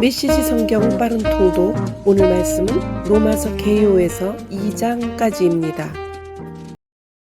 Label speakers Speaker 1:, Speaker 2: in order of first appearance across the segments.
Speaker 1: 메시지 성경 빠른 통독 오늘 말씀은 로마서 개요에서 2장까지입니다.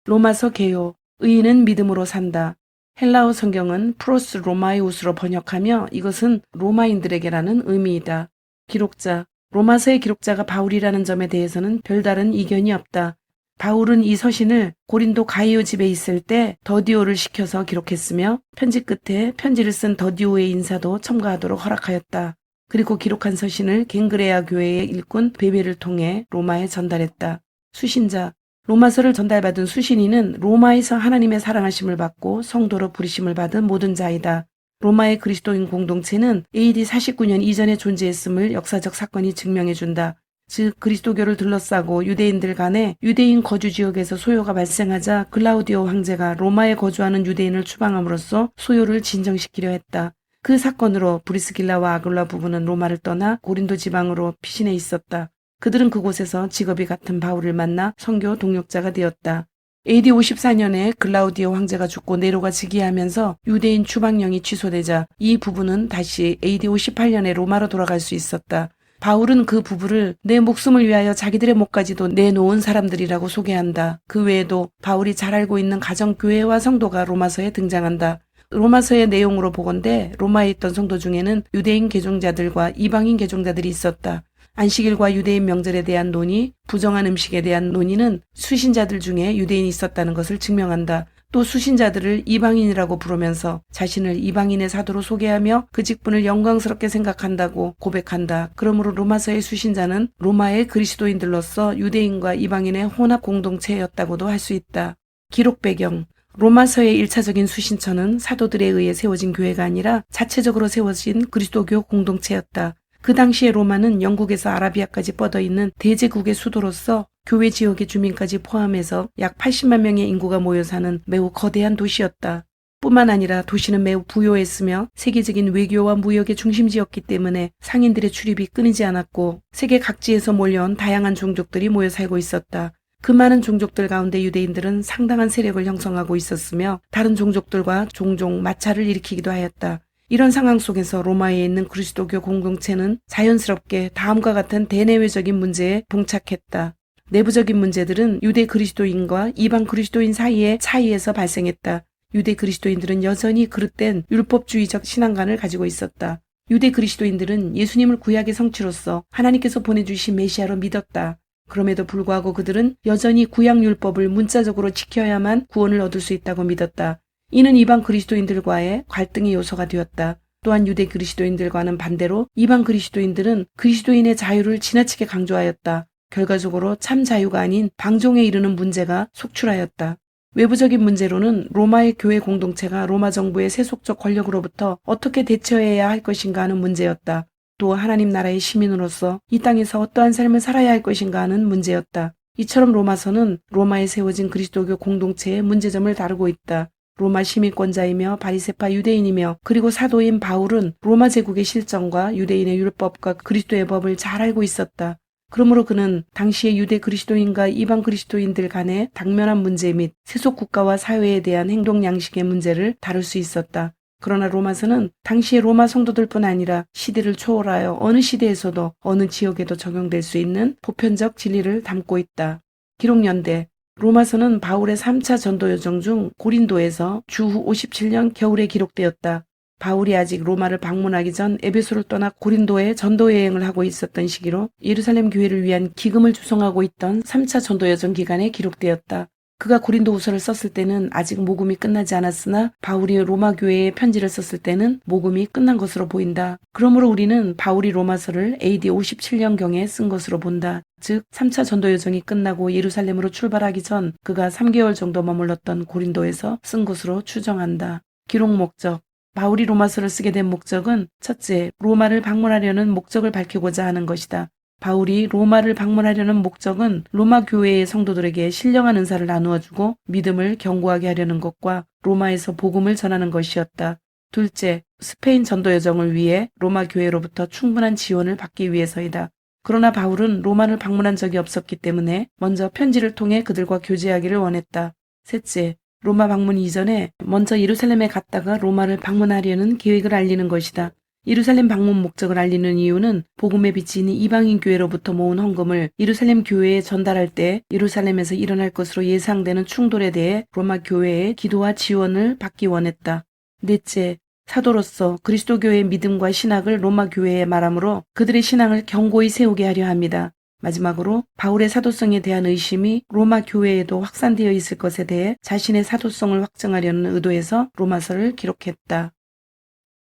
Speaker 2: 로마서 개요 의인은 믿음으로 산다. 헬라어 성경은 프로스 로마이우스로 번역하며 이것은 로마인들에게라는 의미이다. 기록자 로마서의 기록자가 바울이라는 점에 대해서는 별다른 이견이 없다. 바울은 이 서신을 고린도 가이오 집에 있을 때 더디오를 시켜서 기록했으며 편지 끝에 편지를 쓴 더디오의 인사도 첨가하도록 허락하였다. 그리고 기록한 서신을 갱그레아 교회의 일꾼 베베를 통해 로마에 전달했다. 수신자 로마서를 전달받은 수신인은 로마에서 하나님의 사랑하심을 받고 성도로 부리심을 받은 모든 자이다. 로마의 그리스도인 공동체는 AD 49년 이전에 존재했음을 역사적 사건이 증명해준다. 즉 그리스도교를 둘러싸고 유대인들 간에 유대인 거주 지역에서 소요가 발생하자 글라우디오 황제가 로마에 거주하는 유대인을 추방함으로써 소요를 진정시키려 했다. 그 사건으로 브리스길라와 아글라 부부는 로마를 떠나 고린도 지방으로 피신해 있었다. 그들은 그곳에서 직업이 같은 바울을 만나 선교 동역자가 되었다. AD 54년에 글라우디오 황제가 죽고 네로가 즉위하면서 유대인 추방령이 취소되자 이 부부는 다시 AD 58년에 로마로 돌아갈 수 있었다. 바울은 그 부부를 내 목숨을 위하여 자기들의 목까지도 내놓은 사람들이라고 소개한다. 그 외에도 바울이 잘 알고 있는 가정교회와 성도가 로마서에 등장한다. 로마서의 내용으로 보건대 로마에 있던 성도 중에는 유대인 개종자들과 이방인 개종자들이 있었다. 안식일과 유대인 명절에 대한 논의, 부정한 음식에 대한 논의는 수신자들 중에 유대인이 있었다는 것을 증명한다. 또 수신자들을 이방인이라고 부르면서 자신을 이방인의 사도로 소개하며 그 직분을 영광스럽게 생각한다고 고백한다. 그러므로 로마서의 수신자는 로마의 그리스도인들로서 유대인과 이방인의 혼합 공동체였다고도 할 수 있다. 기록 배경 로마서의 1차적인 수신처는 사도들에 의해 세워진 교회가 아니라 자체적으로 세워진 그리스도교 공동체였다. 그 당시에 로마는 영국에서 아라비아까지 뻗어 있는 대제국의 수도로서 교회 지역의 주민까지 포함해서 약 80만 명의 인구가 모여 사는 매우 거대한 도시였다. 뿐만 아니라 도시는 매우 부요했으며 세계적인 외교와 무역의 중심지였기 때문에 상인들의 출입이 끊이지 않았고 세계 각지에서 몰려온 다양한 종족들이 모여 살고 있었다. 그 많은 종족들 가운데 유대인들은 상당한 세력을 형성하고 있었으며 다른 종족들과 종종 마찰을 일으키기도 하였다. 이런 상황 속에서 로마에 있는 그리스도교 공동체는 자연스럽게 다음과 같은 대내외적인 문제에 봉착했다. 내부적인 문제들은 유대 그리스도인과 이방 그리스도인 사이의 차이에서 발생했다. 유대 그리스도인들은 여전히 그릇된 율법주의적 신앙관을 가지고 있었다. 유대 그리스도인들은 예수님을 구약의 성취로서 하나님께서 보내주신 메시아로 믿었다. 그럼에도 불구하고 그들은 여전히 구약 율법을 문자적으로 지켜야만 구원을 얻을 수 있다고 믿었다. 이는 이방 그리스도인들과의 갈등의 요소가 되었다. 또한 유대 그리스도인들과는 반대로 이방 그리스도인들은 그리스도인의 자유를 지나치게 강조하였다. 결과적으로 참 자유가 아닌 방종에 이르는 문제가 속출하였다. 외부적인 문제로는 로마의 교회 공동체가 로마 정부의 세속적 권력으로부터 어떻게 대처해야 할 것인가 하는 문제였다. 또 하나님 나라의 시민으로서 이 땅에서 어떠한 삶을 살아야 할 것인가 하는 문제였다. 이처럼 로마서는 로마에 세워진 그리스도교 공동체의 문제점을 다루고 있다. 로마 시민권자이며 바리세파 유대인이며 그리고 사도인 바울은 로마 제국의 실정과 유대인의 율법과 그리스도의 법을 잘 알고 있었다. 그러므로 그는 당시의 유대 그리스도인과 이방 그리스도인들 간의 당면한 문제 및 세속 국가와 사회에 대한 행동 양식의 문제를 다룰 수 있었다. 그러나 로마서는 당시의 로마 성도들뿐 아니라 시대를 초월하여 어느 시대에서도 어느 지역에도 적용될 수 있는 보편적 진리를 담고 있다. 기록연대 로마서는 바울의 3차 전도 여정 중 고린도에서 주후 57년 겨울에 기록되었다. 바울이 아직 로마를 방문하기 전 에베소를 떠나 고린도에 전도 여행을 하고 있었던 시기로 예루살렘 교회를 위한 기금을 주성하고 있던 3차 전도 여정 기간에 기록되었다. 그가 고린도 후서를 썼을 때는 아직 모금이 끝나지 않았으나 바울이 로마 교회에 편지를 썼을 때는 모금이 끝난 것으로 보인다. 그러므로 우리는 바울이 로마서를 AD 57년경에 쓴 것으로 본다. 즉 3차 전도 여정이 끝나고 예루살렘으로 출발하기 전 그가 3개월 정도 머물렀던 고린도에서 쓴 것으로 추정한다. 기록 목적 바울이 로마서를 쓰게 된 목적은 첫째, 로마를 방문하려는 목적을 밝히고자 하는 것이다. 바울이 로마를 방문하려는 목적은 로마 교회의 성도들에게 신령한 은사를 나누어 주고 믿음을 견고하게 하려는 것과 로마에서 복음을 전하는 것이었다. 둘째, 스페인 전도 여정을 위해 로마 교회로부터 충분한 지원을 받기 위해서이다. 그러나 바울은 로마를 방문한 적이 없었기 때문에 먼저 편지를 통해 그들과 교제하기를 원했다. 셋째, 로마 방문 이전에 먼저 예루살렘에 갔다가 로마를 방문하려는 계획을 알리는 것이다. 예루살렘 방문 목적을 알리는 이유는 복음의 빛인 이방인 교회로부터 모은 헌금을 예루살렘 교회에 전달할 때 예루살렘에서 일어날 것으로 예상되는 충돌에 대해 로마 교회의 기도와 지원을 받기 원했다. 넷째, 사도로서 그리스도교의 믿음과 신학을 로마 교회에 말하므로 그들의 신앙을 견고히 세우게 하려 합니다. 마지막으로 바울의 사도성에 대한 의심이 로마 교회에도 확산되어 있을 것에 대해 자신의 사도성을 확증하려는 의도에서 로마서를 기록했다.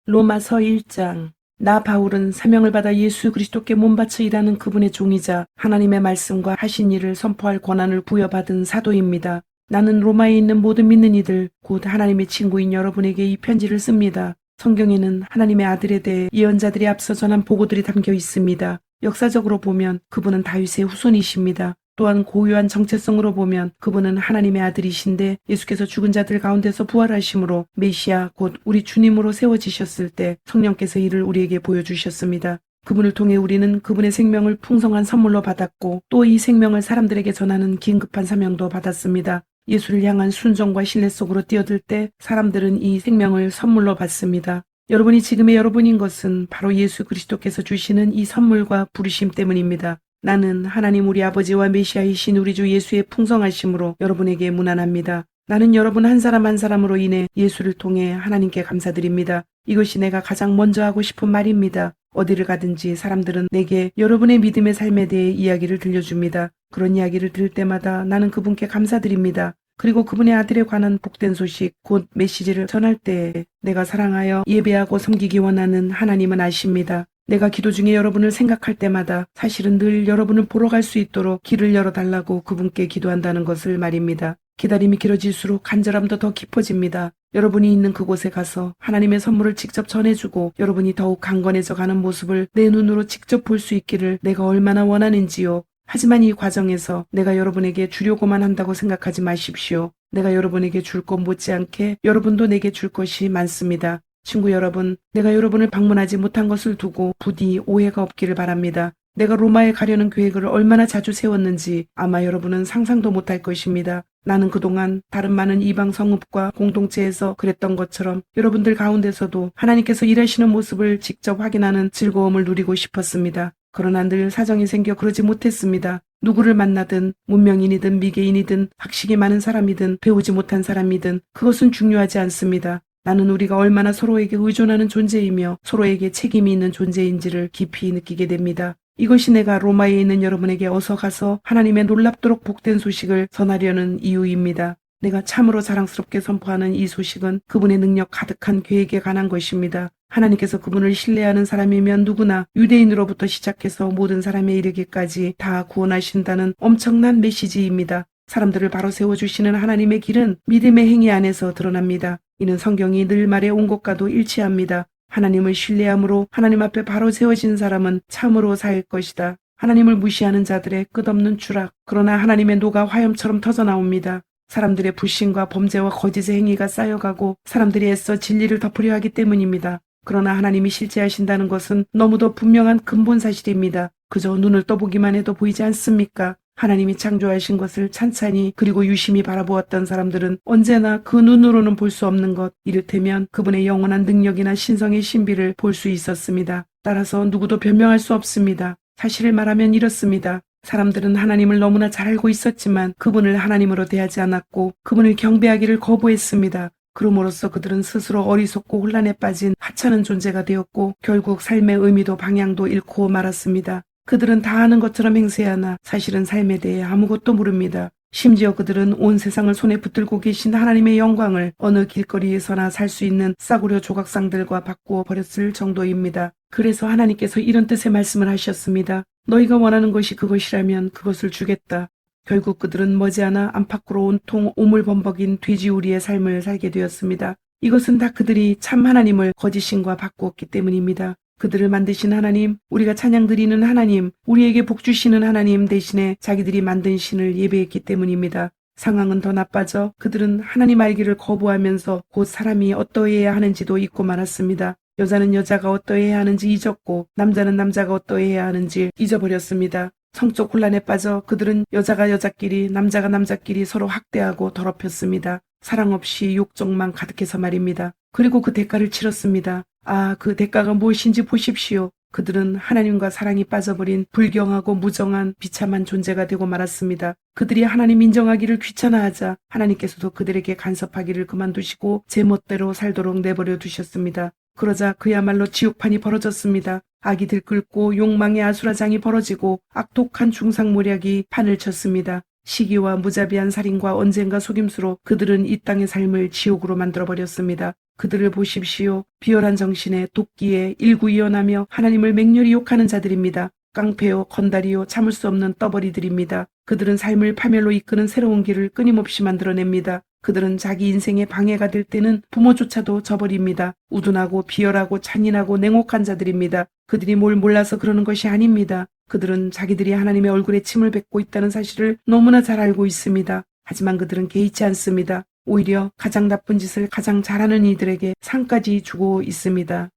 Speaker 2: 로마서 1장 나 바울은 사명을 받아 예수 그리스도께 몸바쳐 일하는 그분의 종이자 하나님의 말씀과 하신 일을 선포할 권한을 부여받은 사도입니다. 나는 로마에 있는 모든 믿는 이들, 곧 하나님의 친구인 여러분에게 이 편지를 씁니다. 성경에는 하나님의 아들에 대해 예언자들이 앞서 전한 보고들이 담겨 있습니다. 역사적으로 보면 그분은 다윗의 후손이십니다. 또한 고유한 정체성으로 보면 그분은 하나님의 아들이신데 예수께서 죽은 자들 가운데서 부활하심으로 메시아 곧 우리 주님으로 세워지셨을 때 성령께서 이를 우리에게 보여주셨습니다. 그분을 통해 우리는 그분의 생명을 풍성한 선물로 받았고 또 이 생명을 사람들에게 전하는 긴급한 사명도 받았습니다. 예수를 향한 순종과 신뢰 속으로 뛰어들 때 사람들은 이 생명을 선물로 받습니다. 여러분이 지금의 여러분인 것은 바로 예수 그리스도께서 주시는 이 선물과 부르심 때문입니다. 나는 하나님 우리 아버지와 메시아이신 우리 주 예수의 풍성하심으로 여러분에게 무난합니다. 나는 여러분 한 사람 한 사람으로 인해 예수를 통해 하나님께 감사드립니다. 이것이 내가 가장 먼저 하고 싶은 말입니다. 어디를 가든지 사람들은 내게 여러분의 믿음의 삶에 대해 이야기를 들려줍니다. 그런 이야기를 들을 때마다 나는 그분께 감사드립니다. 그리고 그분의 아들에 관한 복된 소식, 곧 메시지를 전할 때 내가 사랑하여 예배하고 섬기기 원하는 하나님은 아십니다. 내가 기도 중에 여러분을 생각할 때마다 사실은 늘 여러분을 보러 갈 수 있도록 길을 열어달라고 그분께 기도한다는 것을 말입니다. 기다림이 길어질수록 간절함도 더 깊어집니다. 여러분이 있는 그곳에 가서 하나님의 선물을 직접 전해주고 여러분이 더욱 강건해져 가는 모습을 내 눈으로 직접 볼 수 있기를 내가 얼마나 원하는지요. 하지만 이 과정에서 내가 여러분에게 주려고만 한다고 생각하지 마십시오. 내가 여러분에게 줄 것 못지않게 여러분도 내게 줄 것이 많습니다. 친구 여러분, 내가 여러분을 방문하지 못한 것을 두고 부디 오해가 없기를 바랍니다. 내가 로마에 가려는 계획을 얼마나 자주 세웠는지 아마 여러분은 상상도 못할 것입니다. 나는 그동안 다른 많은 이방 성읍과 공동체에서 그랬던 것처럼 여러분들 가운데서도 하나님께서 일하시는 모습을 직접 확인하는 즐거움을 누리고 싶었습니다. 그러나 늘 사정이 생겨 그러지 못했습니다. 누구를 만나든 문명인이든 미개인이든 학식이 많은 사람이든 배우지 못한 사람이든 그것은 중요하지 않습니다. 나는 우리가 얼마나 서로에게 의존하는 존재이며 서로에게 책임이 있는 존재인지를 깊이 느끼게 됩니다. 이것이 내가 로마에 있는 여러분에게 어서 가서 하나님의 놀랍도록 복된 소식을 전하려는 이유입니다. 내가 참으로 자랑스럽게 선포하는 이 소식은 그분의 능력 가득한 계획에 관한 것입니다. 하나님께서 그분을 신뢰하는 사람이면 누구나 유대인으로부터 시작해서 모든 사람에 이르기까지 다 구원하신다는 엄청난 메시지입니다. 사람들을 바로 세워주시는 하나님의 길은 믿음의 행위 안에서 드러납니다. 이는 성경이 늘 말해 온 것과도 일치합니다. 하나님을 신뢰함으로 하나님 앞에 바로 세워진 사람은 참으로 살 것이다. 하나님을 무시하는 자들의 끝없는 추락, 그러나 하나님의 노가 화염처럼 터져나옵니다. 사람들의 불신과 범죄와 거짓의 행위가 쌓여가고 사람들이 애써 진리를 덮으려 하기 때문입니다. 그러나 하나님이 실제하신다는 것은 너무도 분명한 근본 사실입니다. 그저 눈을 떠보기만 해도 보이지 않습니까? 하나님이 창조하신 것을 찬찬히 그리고 유심히 바라보았던 사람들은 언제나 그 눈으로는 볼 수 없는 것, 이를테면 그분의 영원한 능력이나 신성의 신비를 볼 수 있었습니다. 따라서 누구도 변명할 수 없습니다. 사실을 말하면 이렇습니다. 사람들은 하나님을 너무나 잘 알고 있었지만 그분을 하나님으로 대하지 않았고 그분을 경배하기를 거부했습니다. 그럼으로써 그들은 스스로 어리석고 혼란에 빠진 하찮은 존재가 되었고 결국 삶의 의미도 방향도 잃고 말았습니다. 그들은 다 아는 것처럼 행세하나 사실은 삶에 대해 아무것도 모릅니다. 심지어 그들은 온 세상을 손에 붙들고 계신 하나님의 영광을 어느 길거리에서나 살 수 있는 싸구려 조각상들과 바꾸어 버렸을 정도입니다. 그래서 하나님께서 이런 뜻의 말씀을 하셨습니다. 너희가 원하는 것이 그것이라면 그것을 주겠다. 결국 그들은 머지않아 안팎으로 온통 오물범벅인 돼지우리의 삶을 살게 되었습니다. 이것은 다 그들이 참 하나님을 거짓신과 바꾸었기 때문입니다. 그들을 만드신 하나님, 우리가 찬양 드리는 하나님, 우리에게 복 주시는 하나님 대신에 자기들이 만든 신을 예배했기 때문입니다. 상황은 더 나빠져 그들은 하나님 알기를 거부하면서 곧 사람이 어떠해야 하는지도 잊고 말았습니다. 여자는 여자가 어떠해야 하는지 잊었고 남자는 남자가 어떠해야 하는지 잊어버렸습니다. 성적 혼란에 빠져 그들은 여자가 여자끼리 남자가 남자끼리 서로 학대하고 더럽혔습니다. 사랑 없이 욕정만 가득해서 말입니다. 그리고 그 대가를 치렀습니다. 아, 그 대가가 무엇인지 보십시오. 그들은 하나님과 사랑이 빠져버린 불경하고 무정한 비참한 존재가 되고 말았습니다. 그들이 하나님 인정하기를 귀찮아하자 하나님께서도 그들에게 간섭하기를 그만두시고 제멋대로 살도록 내버려 두셨습니다. 그러자 그야말로 지옥판이 벌어졌습니다. 아기들 긁고 욕망의 아수라장이 벌어지고 악독한 중상모략이 판을 쳤습니다. 시기와 무자비한 살인과 언젠가 속임수로 그들은 이 땅의 삶을 지옥으로 만들어버렸습니다. 그들을 보십시오. 비열한 정신에 도끼에 일구이연하며 하나님을 맹렬히 욕하는 자들입니다. 깡패요, 건달이요, 참을 수 없는 떠버리들입니다. 그들은 삶을 파멸로 이끄는 새로운 길을 끊임없이 만들어냅니다. 그들은 자기 인생에 방해가 될 때는 부모조차도 저버립니다. 우둔하고 비열하고 잔인하고 냉혹한 자들입니다. 그들이 뭘 몰라서 그러는 것이 아닙니다. 그들은 자기들이 하나님의 얼굴에 침을 뱉고 있다는 사실을 너무나 잘 알고 있습니다. 하지만 그들은 개의치 않습니다. 오히려 가장 나쁜 짓을 가장 잘하는 이들에게 상까지 주고 있습니다.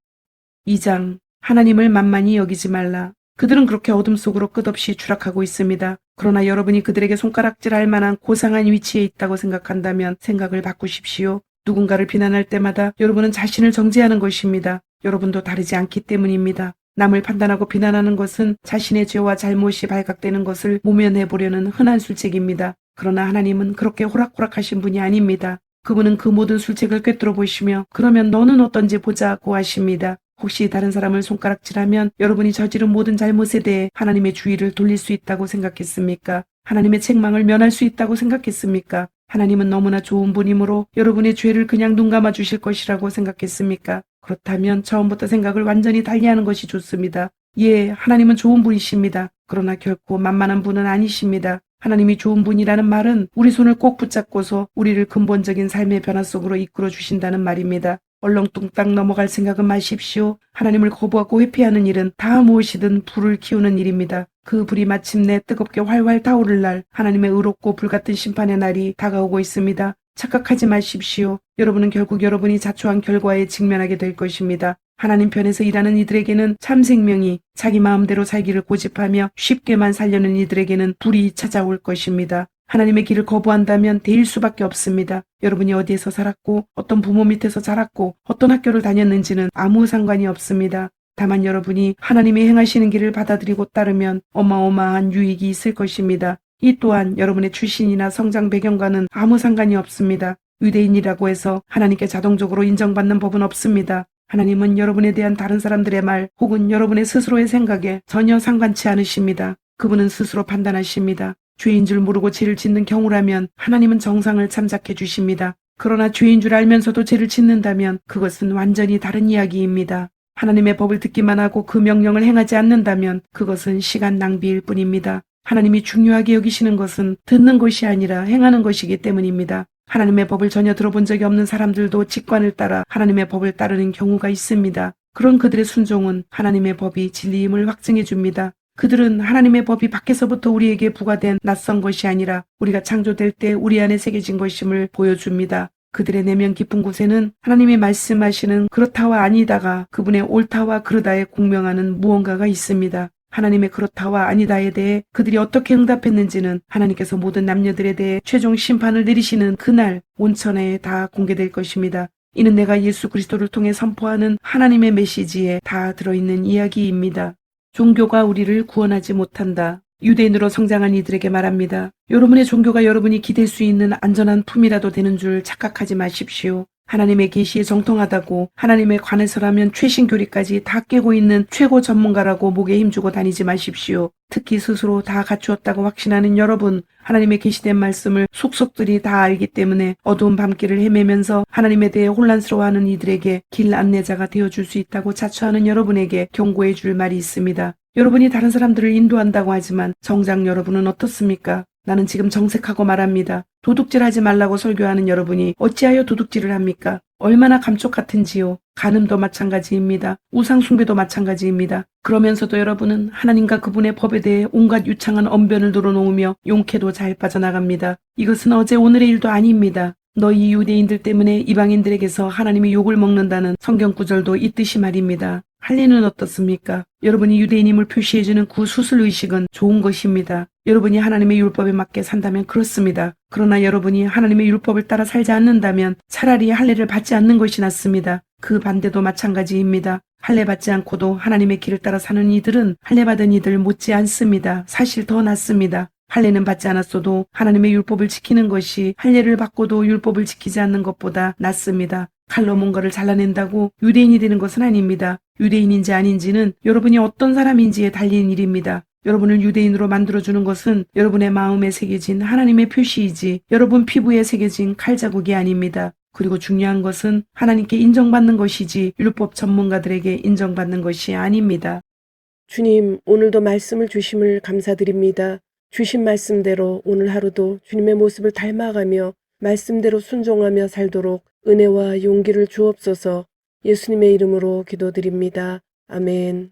Speaker 2: 2장 하나님을 만만히 여기지 말라. 그들은 그렇게 어둠 속으로 끝없이 추락하고 있습니다. 그러나 여러분이 그들에게 손가락질할 만한 고상한 위치에 있다고 생각한다면 생각을 바꾸십시오. 누군가를 비난할 때마다 여러분은 자신을 정죄하는 것입니다. 여러분도 다르지 않기 때문입니다. 남을 판단하고 비난하는 것은 자신의 죄와 잘못이 발각되는 것을 모면해 보려는 흔한 술책입니다. 그러나 하나님은 그렇게 호락호락하신 분이 아닙니다. 그분은 그 모든 술책을 꿰뚫어 보시며 그러면 너는 어떤지 보자고 하십니다. 혹시 다른 사람을 손가락질하면 여러분이 저지른 모든 잘못에 대해 하나님의 주의를 돌릴 수 있다고 생각했습니까? 하나님의 책망을 면할 수 있다고 생각했습니까? 하나님은 너무나 좋은 분이므로 여러분의 죄를 그냥 눈 감아 주실 것이라고 생각했습니까? 그렇다면 처음부터 생각을 완전히 달리하는 것이 좋습니다. 예, 하나님은 좋은 분이십니다. 그러나 결코 만만한 분은 아니십니다. 하나님이 좋은 분이라는 말은 우리 손을 꼭 붙잡고서 우리를 근본적인 삶의 변화 속으로 이끌어 주신다는 말입니다. 얼렁뚱땅 넘어갈 생각은 마십시오. 하나님을 거부하고 회피하는 일은 다 무엇이든 불을 키우는 일입니다. 그 불이 마침내 뜨겁게 활활 타오를 날 하나님의 의롭고 불같은 심판의 날이 다가오고 있습니다. 착각하지 마십시오. 여러분은 결국 여러분이 자초한 결과에 직면하게 될 것입니다. 하나님 편에서 일하는 이들에게는 참 생명이 자기 마음대로 살기를 고집하며 쉽게만 살려는 이들에게는 불이 찾아올 것입니다. 하나님의 길을 거부한다면 대일 수밖에 없습니다. 여러분이 어디에서 살았고 어떤 부모 밑에서 자랐고 어떤 학교를 다녔는지는 아무 상관이 없습니다. 다만 여러분이 하나님이 행하시는 길을 받아들이고 따르면 어마어마한 유익이 있을 것입니다. 이 또한 여러분의 출신이나 성장 배경과는 아무 상관이 없습니다. 유대인이라고 해서 하나님께 자동적으로 인정받는 법은 없습니다. 하나님은 여러분에 대한 다른 사람들의 말 혹은 여러분의 스스로의 생각에 전혀 상관치 않으십니다. 그분은 스스로 판단하십니다. 죄인 줄 모르고 죄를 짓는 경우라면 하나님은 정상을 참작해 주십니다. 그러나 죄인 줄 알면서도 죄를 짓는다면 그것은 완전히 다른 이야기입니다. 하나님의 법을 듣기만 하고 그 명령을 행하지 않는다면 그것은 시간 낭비일 뿐입니다. 하나님이 중요하게 여기시는 것은 듣는 것이 아니라 행하는 것이기 때문입니다. 하나님의 법을 전혀 들어본 적이 없는 사람들도 직관을 따라 하나님의 법을 따르는 경우가 있습니다. 그런 그들의 순종은 하나님의 법이 진리임을 확증해 줍니다. 그들은 하나님의 법이 밖에서부터 우리에게 부과된 낯선 것이 아니라 우리가 창조될 때 우리 안에 새겨진 것임을 보여줍니다. 그들의 내면 깊은 곳에는 하나님이 말씀하시는 그렇다와 아니다가 그분의 옳다와 그르다에 공명하는 무언가가 있습니다. 하나님의 그렇다와 아니다에 대해 그들이 어떻게 응답했는지는 하나님께서 모든 남녀들에 대해 최종 심판을 내리시는 그날 온천에 다 공개될 것입니다. 이는 내가 예수 그리스도를 통해 선포하는 하나님의 메시지에 다 들어있는 이야기입니다. 종교가 우리를 구원하지 못한다. 유대인으로 성장한 이들에게 말합니다. 여러분의 종교가 여러분이 기댈 수 있는 안전한 품이라도 되는 줄 착각하지 마십시오. 하나님의 계시에 정통하다고 하나님에 관해서라면 최신 교리까지 다 깨고 있는 최고 전문가라고 목에 힘주고 다니지 마십시오. 특히 스스로 다 갖추었다고 확신하는 여러분, 하나님의 계시된 말씀을 속속들이 다 알기 때문에 어두운 밤길을 헤매면서 하나님에 대해 혼란스러워하는 이들에게 길 안내자가 되어줄 수 있다고 자처하는 여러분에게 경고해 줄 말이 있습니다. 여러분이 다른 사람들을 인도한다고 하지만 정작 여러분은 어떻습니까? 나는 지금 정색하고 말합니다. 도둑질하지 말라고 설교하는 여러분이 어찌하여 도둑질을 합니까? 얼마나 감쪽 같은지요. 간음도 마찬가지입니다. 우상숭배도 마찬가지입니다. 그러면서도 여러분은 하나님과 그분의 법에 대해 온갖 유창한 언변을 늘어놓으며 용케도 잘 빠져나갑니다. 이것은 어제 오늘의 일도 아닙니다. 너희 유대인들 때문에 이방인들에게서 하나님이 욕을 먹는다는 성경 구절도 있듯이 말입니다. 할례는 어떻습니까? 여러분이 유대인임을 표시해주는 그 수술 의식은 좋은 것입니다. 여러분이 하나님의 율법에 맞게 산다면 그렇습니다. 그러나 여러분이 하나님의 율법을 따라 살지 않는다면 차라리 할례를 받지 않는 것이 낫습니다. 그 반대도 마찬가지입니다. 할례 받지 않고도 하나님의 길을 따라 사는 이들은 할례 받은 이들 못지 않습니다. 사실 더 낫습니다. 할례는 받지 않았어도 하나님의 율법을 지키는 것이 할례를 받고도 율법을 지키지 않는 것보다 낫습니다. 칼로 뭔가를 잘라낸다고 유대인이 되는 것은 아닙니다. 유대인인지 아닌지는 여러분이 어떤 사람인지에 달린 일입니다. 여러분을 유대인으로 만들어주는 것은 여러분의 마음에 새겨진 하나님의 표시이지 여러분 피부에 새겨진 칼자국이 아닙니다. 그리고 중요한 것은 하나님께 인정받는 것이지 율법 전문가들에게 인정받는 것이 아닙니다.
Speaker 1: 주님, 오늘도 말씀을 주심을 감사드립니다. 주신 말씀대로 오늘 하루도 주님의 모습을 닮아가며 말씀대로 순종하며 살도록 은혜와 용기를 주옵소서 예수님의 이름으로 기도드립니다. 아멘.